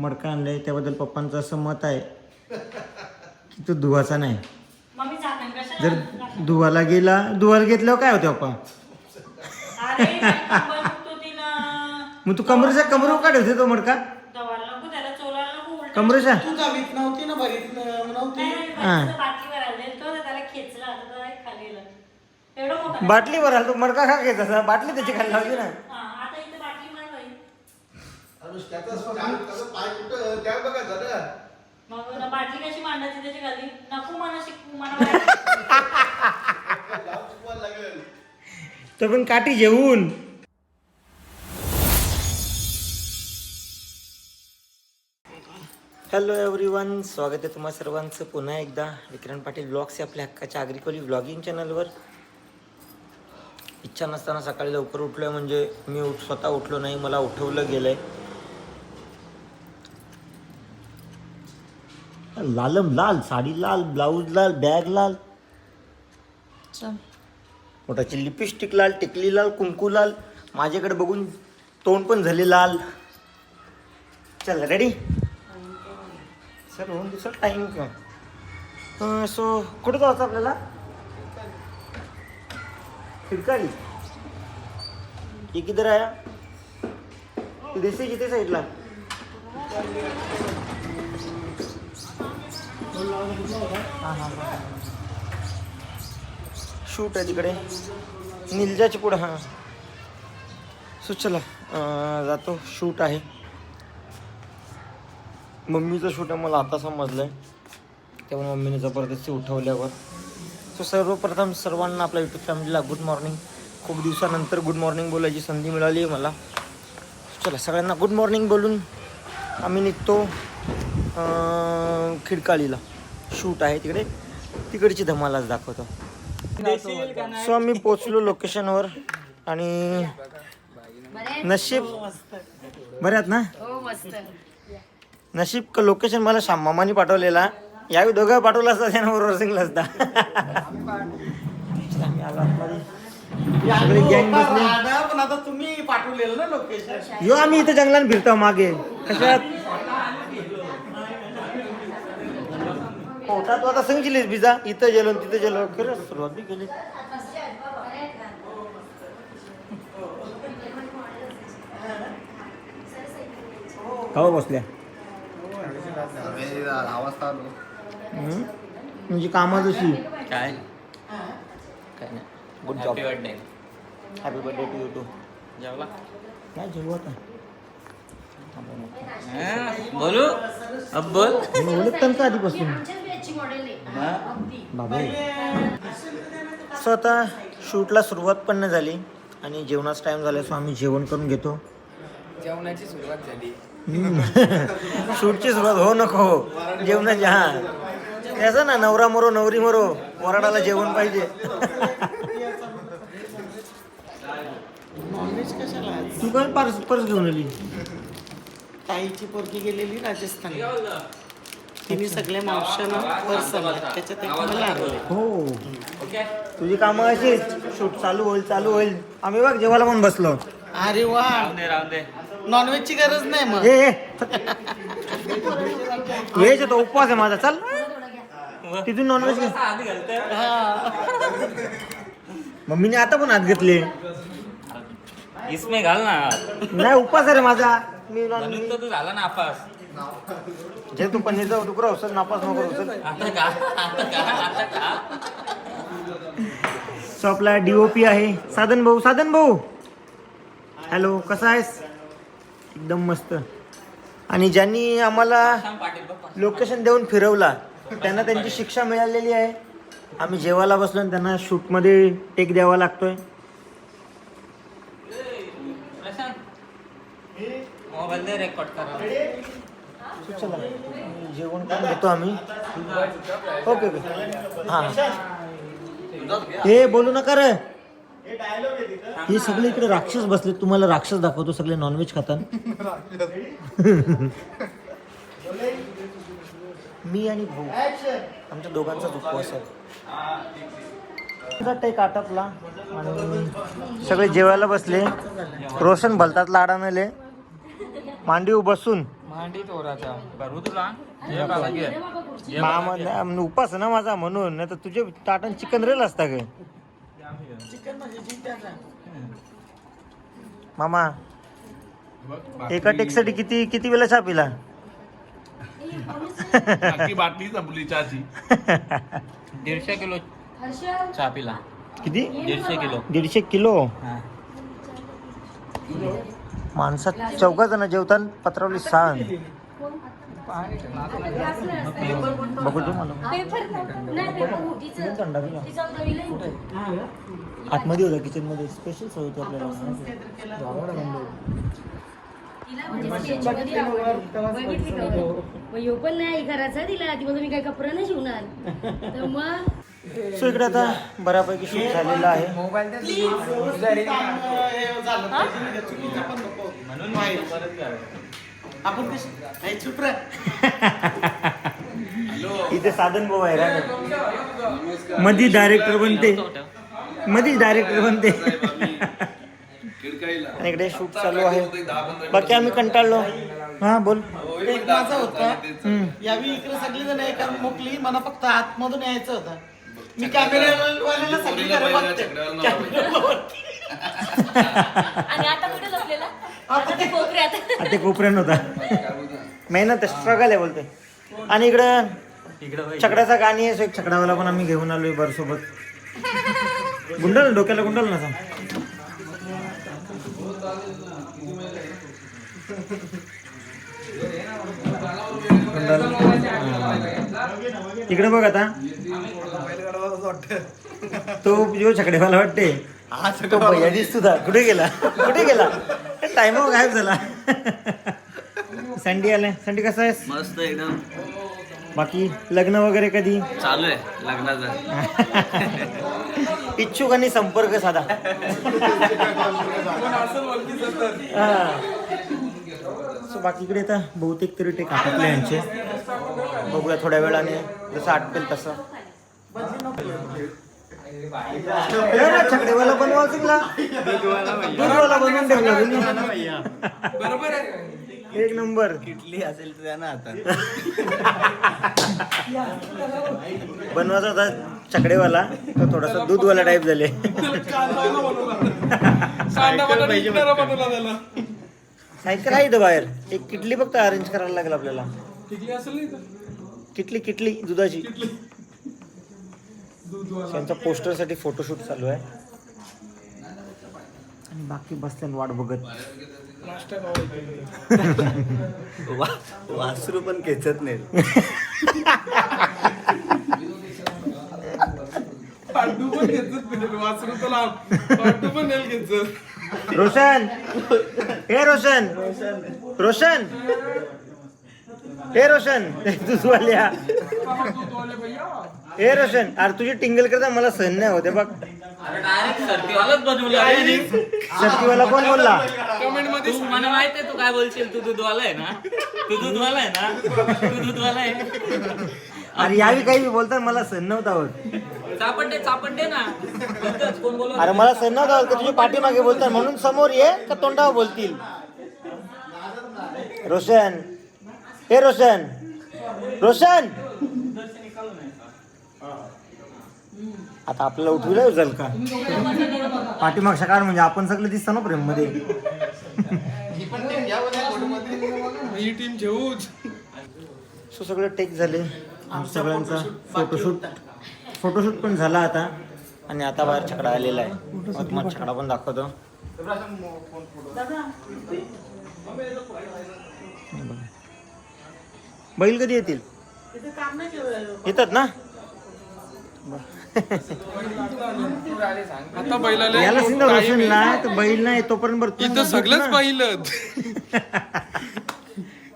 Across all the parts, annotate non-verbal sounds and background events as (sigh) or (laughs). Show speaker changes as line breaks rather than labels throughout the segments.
मडका आणलाय त्याबद्दल पप्पांचं असं मत आहे की तो धुवाचा नाही
मम्मी झाकण कशाला
जर? धुवाला गेला धुवाला घेतल्यावर काय होते पप्पा
अरे बाई, कंबर दुखतो तिला
मग तू कमरेच्या कमरेवर काय ठेवते तो मडका
दवाला नको त्याला चोलायला नको उलटं.
कमरेच्या
तू दहावीत नव्हती ना भरीत नव्हती
नाही, नाही,
हा.
बाटलीचं बाटलीवर आलं. तो ना त्याला खेचला आता तो एक खाली गेला. एवढं मोठं
बाटली भराल तू मडका का घ्यायचा? बाटली त्याची खाली लावली ना
हा, आता इथं बाटली मार बाई.
त्याचा स्टँड कसं पाय कुठं? त्या बघा जरा.
मग ना बाटली कशी मांडायची त्याची खाली? नको मला शिकू मला माहिती.
जाऊ चुकवायला लागेल.
तो पण काठी जेवून हॅलो एव्हरीवन स्वागत आहे तुम्हा सर्वांचं. पुन्हा एकदा विक्रांत पाटील ब्लॉग्स या आपल्या हक्काच्या आग्रिकोली ब्लॉगिंग चॅनलवर. इच्छा नसताना सकाळी लवकर उठलो आहे म्हणजे मी उठ स्वतः उठलो नाही मला उठवलं गेलं आहे लालम लाल साडी लाल ब्लाऊज लाल बॅग लाल. पोटाची लिपस्टिक लाल टिकली लाल कुंकू लाल. माझ्याकडे बघून तोंड पण झाले लाल. चल रेडी सर होऊन दिसत टाईम का सो कुठं जायचं आपल्याला? खिडकाली. हे किधर आया? ते दिसते जिथे साईडला हां हां हां शूट आहे तिकडे. निलजाची पुढं हां. सो चला जातो. शूट आहे. मम्मीचं शूट आहे मला आता समजलं आहे तेव्हा मम्मीने जबरदस्ती उठवल्यावर. सो सर्वप्रथम सर्वांना आपल्या युट्यूब फॅमिलीला गुड मॉर्निंग खूप दिवसानंतर गुड मॉर्निंग बोलायची संधी मिळाली आहे मला. चला सगळ्यांना गुड मॉर्निंग बोलून आम्ही निघतो. खिडकाळीला. शूट आहे तिकडे. तिकडची धमालाच दाखवतो. सो आम्ही पोचलो लोकेशनवर आणि नशीब आहेत ना? नशीब का लोकेशन मला श्याम मामानी पाठवलेला. यावेळी दोघं पाठवलं असतं त्यानं बरोबर सिंगला असता. आम्ही आलो आतमध्ये. सगळी गँग बसली.
आधा, पण आता तुम्ही पाठवलेलं ना लोकेशन.
यो आम्ही इथे जंगलात फिरतो मागे. कशात? पोटात आता सांगितलीस बिजा इथं गेलो तिथं गेलो खरं सुरुवात बी केली. कवा बसल्या? म्हणजे कामा जशी?
काय?
काय नाही. Good job
happy birthday
happy birthday to you to
जेवला?
काय जेवू आता?
बोलू? अब बोल.
मी ओळखतं का आधीपासून? सो आता शूटला सुरुवात पण नाही झाली आणि जेवणाचा टाइम झाला सो आम्ही जेवण करून घेतो.
जेवणाची सुरुवात झाली. (laughs)
शूटची सुरुवात हो नको हो. जेवणाची हा. कसं ना नवरा मरो नवरी मरो वराडाला जेवण पाहिजे? तू काय पर्स पर्स घेऊन आली?
ताईची पोरगी गेलेली राजस्थान तिने सगळ्या मावशांना आणल्या त्याच्यात एक मला
हो. तुझी कामं अशीच. शूट चालू होईल चालू होईल. आम्ही बघ जेवायला पण बसलो.
अरे वा.
दे
नॉनव्हेजची गरज नाही मग.
व्हेज तो उपवास आहे माझा. चल. तिथून नॉनव्हेज घे. मम्मीने आता पण हात घेतले.
इसमें घाल ना.
नाही उपवास आहे रे माझा. मी
तू झाला ना आपास.
जे तू पनीरचा तुकडा उचल नापास नको उचल
आता का? आता का? आता का?
सो आपला डीओपी आहे. साधन भाऊ साधन भाऊ. हॅलो कसा आहेस? एकदम मस्त. आणि ज्यांनी आम्हाला
सांग पाटील बघ
लोकेशन देऊन फिरवला त्यांना त्यांची शिक्षा मिळालेली आहे. आम्ही जेवायला बसलो आणि त्यांना शूटमध्ये टेक द्यावा लागतोय.
मोबाईल रेकॉर्ड करा
चला जेवण करून घेतो आम्ही. Okay okay. हां. हे बोलू नका रे. हे सगळे इकडे राक्षस बसले तुम्हाला राक्षस दाखवतो सगळे नॉनव्हेज खातात मी आणि भाऊ. आमच्या दोघांचाच उपवास आहे. टेक आटपला आणि सगळे जेवायला बसले. रोशन भलतात लाडानले मांडीव बसून.
मांडी तोराचा. करू तुला ये बाबा घे. ये बाबा
मामा
घे.
नाही, उपास ना माझा म्हणून नाही तर तुझे ताटन चिकन रेल असता काय
चिकन म्हणजे जिंट्याचा
मामा एका टेकसाठी किती किती वेळा चहा पिला?
बाकी बाटली संपली चहाची. (laughs)
दीडशे किलो चहा पिला.
किती?
दीडशे किलो.
दीडशे किलो?
हा.
माणसात चौघा जण जेवताना पत्रावली सांग. बघू तू मला. आतमध्ये होता किचनमध्ये स्पेशल सोय होती आपल्याला.
पण नाही घराचा दिला. ती मग मी काय कपडा नाही शिवणार. तर मग
सो इकडे आता बऱ्यापैकी शूट झालेलं आहे. इथे साधन भाऊ आहे राहणार मधी डायरेक्टर बनते. मधीच डायरेक्टर बनते. इकडे शूट चालू आहे. बाकी आम्ही कंटाळलो. हा बोल.
एक माझा होता. यावी इकडे सगळी जण एका मोकली मला फक्त आतमधून यायचं होतं. मी बघते.
आणि आता कुठे आता ते कोपऱ्यात.
आता ते कोपऱ्यान होता. मेहनत स्ट्रगल आहे बोलते आणि इकडं छकड्याचा गाणी आहे सो एक छकडावाला पण आम्ही घेऊन आलोय बर सोबत गुंडल डोक्याला गुंडल ना सांग. गुंडल. इकडे बघ आता. तो जो छकडेवाला वाटते तो भैया दिसतो दा. कुठे गेला? कुठे गेला? टाइम गायब झाला. संडी आलाय. संडी कसा आहेस?
मस्त एकदम.
बाकी लग्न वगैरे कधी?
चालू आहे लग्नाचं.
इच्छुक आणि संपर्क साधा. सो बाकीकडे आता बहुतेक तरी ते काटातले यांचे. बघूया थोड्या वेळाने जसं आटपेल तसं. छकडेवाला बनवा तुला दूधवाला बनवून ठेवला बरोबर एक नंबर.
किटली असेल तर द्या ना आता.
बनवायचा होता चकडेवाला तो थोडासा दूधवाला टाईप झाले. सायकल आहे इथं बाहेर. एक किटली फक्त अरेंज करायला लागेल आपल्याला. किटली किटली दुधाची. त्यांच्या पोस्टरसाठी फोटोशूट चालू आहे. आणि बाकी बसते वाट बघत.
वा- वासरू पण खेचत नाही
रोशन! हे रोशन! रोशन! हे रोशन! दुधवाल्या हे रोशन अरे तुझी टिंगल करता मला सहन नाही होते बघ.
अरे डायरेक्ट सर्दीवालाच बनवलं रे.
शक्तीवाला कोण बोलला?
तू मला माहीत आहे तू काय बोलशील तू दूधवाला आहे ना? तू दूधवाला आहे ना? तू दूधवाला आहे.
अरे यावी काही बोलतात मला सहन नव्हता होत.
चापंडे चापंडे ना. इथंच कोण बोलत
अरे मला सहन नव्हता होत का तुझ्या पाठीमागे बोलतात म्हणून समोर ये का तोंडावर बोलतील? रोशन हे रोशन रोशन. आता आपल्याला उठविलं उचल का? पाठीमागच्या काळ म्हणजे आपण सगळं दिसतं ना प्रेममध्ये
ही टीम घेऊच.
सो सगळं टेक झाले. आमच्या सगळ्यांचा फोटोशूट फोटोशूट पण झाला आता. आणि आता बाहेर छकडा आलेला आहे. मग तुम्हाला छकडा पण दाखवतो. बघा. बैल कधी येतील?
तिथे काम नाही केलं
येतात ना?
आता बैलाला
याला सिंग रोशनला तर बैल नाही तोपर्यंत बरं
इथं सगळंच
ना.
पाहिलं.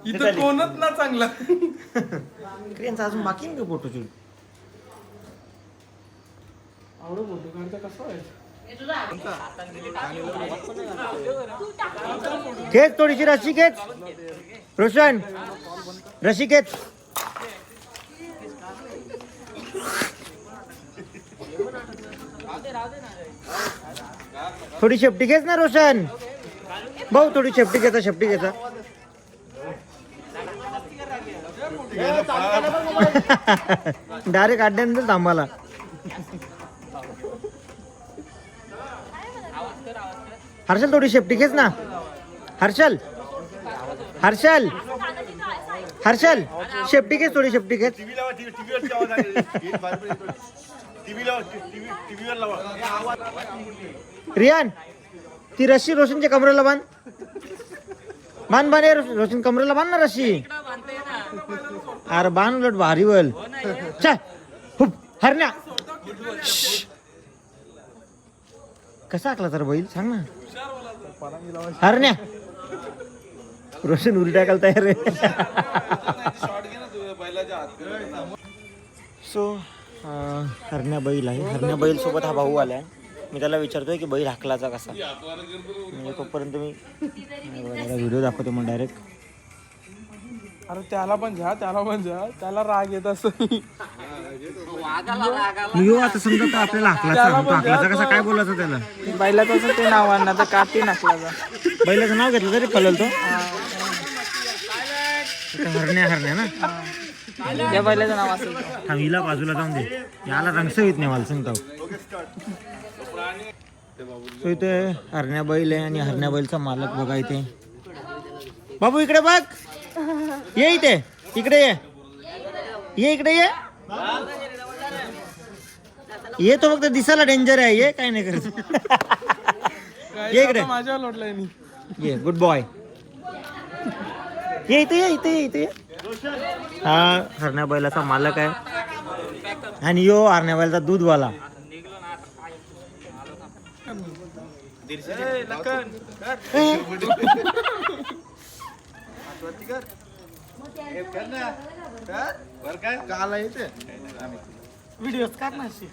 (laughs) इथं कोणच ना चांगला. (laughs)
क्रियांचा अजून बाकी नाही का
फोटो काढता कसं आहे
खेच थोडीशी रशी खेच. रोशन रशी खेच. थोडी शेपटी घेच ना रोशन. भाऊ थोडी शेपटी घेता शेपटी घेता. डायरेक्ट अड्ड्यानंतर थांबाला. हर्षल थोडी शेपटी घेच ना. हर्षल. हर्षल. हर्षल शेपटी घेच थोडी शेपटी घेच रियान ती रस्सी रोशनच्या कमरेला बांध. बांध बांध रोशन कमरेला बांध ना रस्सी अरे बांध उलट भारी वल चल हरण्या. कसा आकला तर बैल? सांग ना. हरण्या. रोशन उलट्या काल तयार आहे. सो हरण्या बैल आहे. हरण्या बैल सोबत हा भाऊ आलाय. मी त्याला विचारतोय की बैल हाकलाचा कसा? म्हणजे तोपर्यंत मी व्हिडिओ दाखवतो मग डायरेक्ट
अरे त्याला पण घ्या त्याला पण घ्या. त्याला राग येत असं
यो आता समजा आपल्याला हाकलाचा तो हाकलाचा कसा? काय बोलायचं त्याला?
बैलाचं असं ते नाव आणणार तर काठी नसल्याचा
बैलाचं नाव घेतलं तरी फलल तो. हरण्या हरण्या ना?
त्या बैलाचं नाव असेल
थांब हिला बाजूला जाऊन दे. याला रंगसवीत नाही मला सांगतो. सो इथे हरण्या बैल आहे आणि हरण्या बैलचा मालक बघा इथे. बाबू इकडे बघ. ये इथे. इकडे ये. ये इकडे ये. ये तो फक्त दिसायला डेंजर आहे. ये काय नाही करत. ये इकडे.
माझ्या लोटलाय मी
ये गुड बॉय ये इथे ये इथे ये इथे ये. हा हरण्या बैलाचा मालक आहे आणि यो हरण्या बैलाचा दूधवाला
व्हिडिओ काढ ना अशी.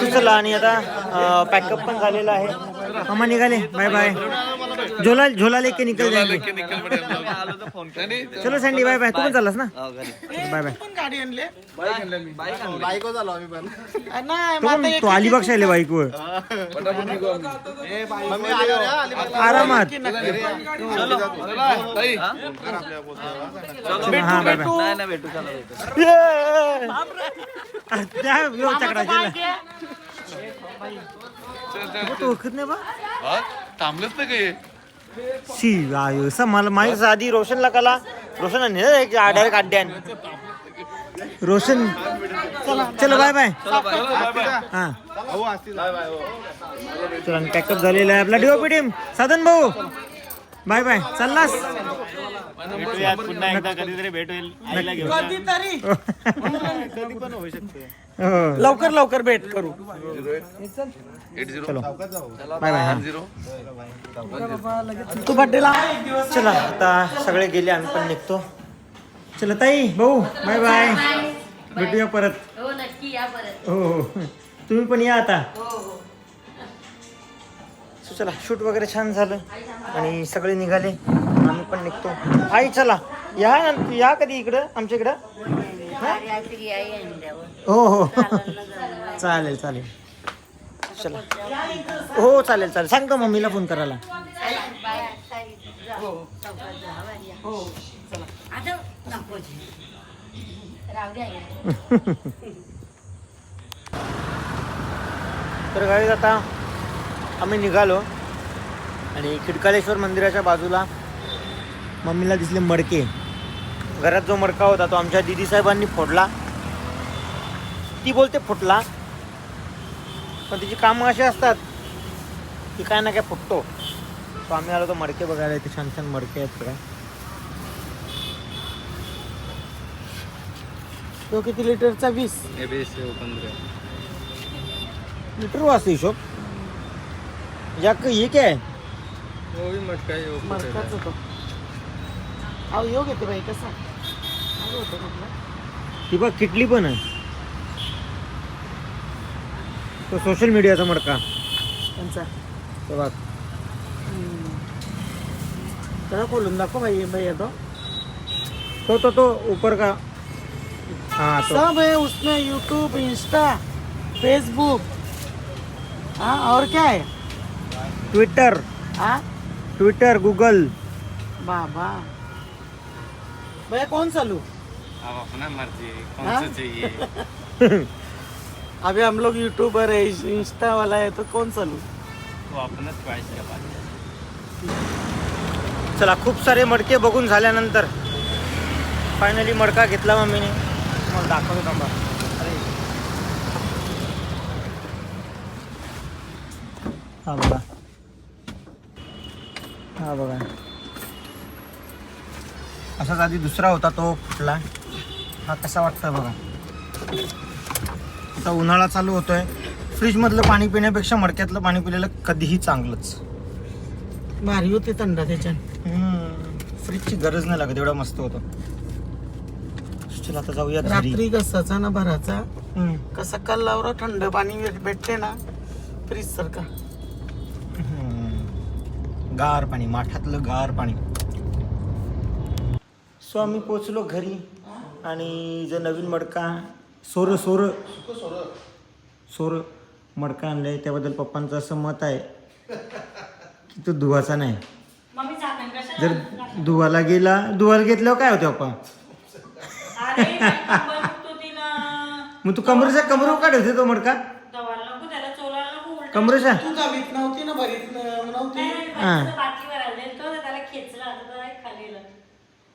सुचला आणि आता पॅकअप पण झालेला आहे अम्मा निघाले. बाय बाय झोला झोला लेके निकल जाएंगे. (laughs) चलो सँडी बाय बाय तू पण चाललास ना? बाय बाय
पण गाडी आणली?
बायको झालो आम्ही. पण.
नाही
तू पण तू अलिबाग बाईकवर. आरामात. हा बाय बाय त्या यो चकडाच्या तो ओळखत नाही बा?
थांबलंच ना काही.
शी आयो असं मला माहीत आधी रोशनला कला. रोशन डायरेक्ट अड्ड्यान रोशन चलो बाय बाय हा. चला पॅकअप झालेला आहे आपला. डीओपी टीम साधन भाऊ. बाय बाय चाललास?
पुन्हा एकदा कधीतरी भेट होईल आईला घेऊन
कधीतरी
हो.
लवकर लवकर भेट करू.
चलो। बाय बाय हा.
तू बड्डेला
चला आता सगळे गेले आम्ही पण निघतो. चला ताई भाऊ बाय बाय. भेटूया परत.
हो नक्की या परत.
हो हो. तुम्ही पण या आता.
हो हो.
So, चला शूट वगैरे छान झालं. आणि सगळे निघाले. आम्ही पण निघतो. आई चला. या ना या कधी इकडं? आमच्या इकडं? हो हो. चालेल चालेल. चला. हो चालेल चालेल. सांगतो मम्मीला फोन करायला?
राहू द्या (laughs)
तर गाडीत आता आम्ही निघालो आणि खिडकालेश्वर मंदिराच्या बाजूला मम्मीला दिसले मडके. घरात जो मडका होता तो आमच्या दिदी साहेबांनी फोडला. ती बोलते फुटला पण तिची कामं अशी असतात की काय ना काय फुटतो. तो आम्ही आलो तो मडके बघायला इथे छान छान मडके आहेत बघा
तो किती लिटरचा वीस?
मीटर वाजता हिशोब. या क- हे काय?
मरकाच होतो. अहो योग येते बाई कसा.
ती बघ किटली पण आहे. तो सोशल मीडियाचा मडका.
त्यांचा.
तो बघ.
त्याला खोलून दाखव भाई भाई तो
तो तो तो ऊपर का? हाँ तो.
सब है उसमें यूट्यूब इंस्टा फेसबुक हाँ और क्या है?
ट्विटर
हाँ?
ट्विटर गूगल
बाबा. भैया कौन चालू?
अब अपना मर्जी कौन? सा चाहिए? (laughs)
अभी हम लोग यूट्यूबर है इंस्टा वाला है तो कौन
च्वाइस का बात। है
चला खूप सारे मडके बघून झाल्यानंतर फायनली मडका घेतला मम्मीने मला दाखवतो थांबा. अरे. हा बघा. हा बघा. असाच आधी दुसरा होता तो फुटला. हा कसा वाटतोय बघा. आता उन्हाळा चालू होतोय. फ्रीजमधलं पाणी पिण्यापेक्षा मडक्यातलं पाणी पिलेलं कधीही चांगलंच.
भारी होते थंड त्याच्यात.
फ्रीजची गरज नाही लागत एवढा मस्त होतो. चला आता जाऊया घरी.
रात्री कसाचा ना भराचा.
हम्म.
कसा कल्लावर थंड पाणी भेट- भेटते ना फ्रीज सारखा.
हम्म. गार पाणी माठातलं गार पाणी. सो आम्ही पोचलो घरी आणि जो नवीन मडका सोर सोर सोर मडका आणलाय त्याबद्दल पप्पांचं असं मत आहे की तो धुवाचा नाही
मम्मी झाकण कशाला
जर
लागलं?
धुवाला गेला धुवाला घेतल्यावर काय होते पप्पा
अरे बाई, कंबर दुखतो तिला
मग तू कमरेच्या कमरेवर काय ठेवते तो मडका
दवाला नको त्याला चोलायला नको उलटं.
कमरेच्या
तू गावीत नव्हती ना भरीत न- नव्हती
नाही, नाही,
हा.
बाटलीचं बाटलीवर आले तो त्याला खेचला आता तो आहे खाली गेला.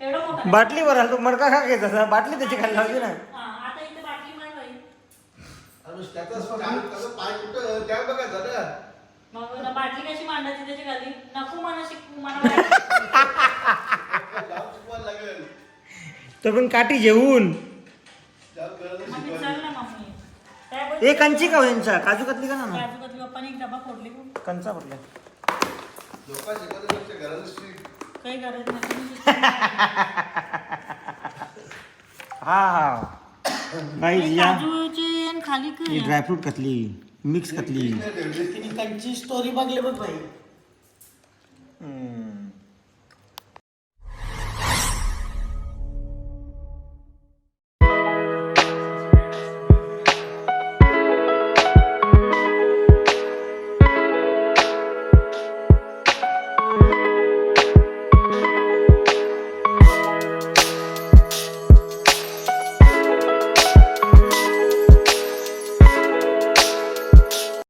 एवढं मोठं नाही.
बाटलीवर आला तो मडका का घ्यायचा? बाटली त्याची खाली लावली ना
हा, आता इथे बाटली नाही बाई.
त्याचा स्टँड त्याचा पाय कुठं त्या बघा झालं.
मग ना बाटली कशी मांडायची खाली? नको मला शिकू मला माहिती.
लागेल.
तो पण काठी घेऊन.
चल ना मम्मी. काय बोलते?
ए कंची का हो यांच्या काजू कतली का ना?
काजू कतली पप्पाने एक डबा फोडली बघ.
कंचा पडल्या
लोक घराला
काही गरज नाही. तुम्ही. (laughs)
हा हा. बाई
हे
या.
काजूची खाली
ही
काय
ड्रायफ्रूट कतली मिक्स कतली
तिने त्यांची स्टोरी बघले बघ
हम्म.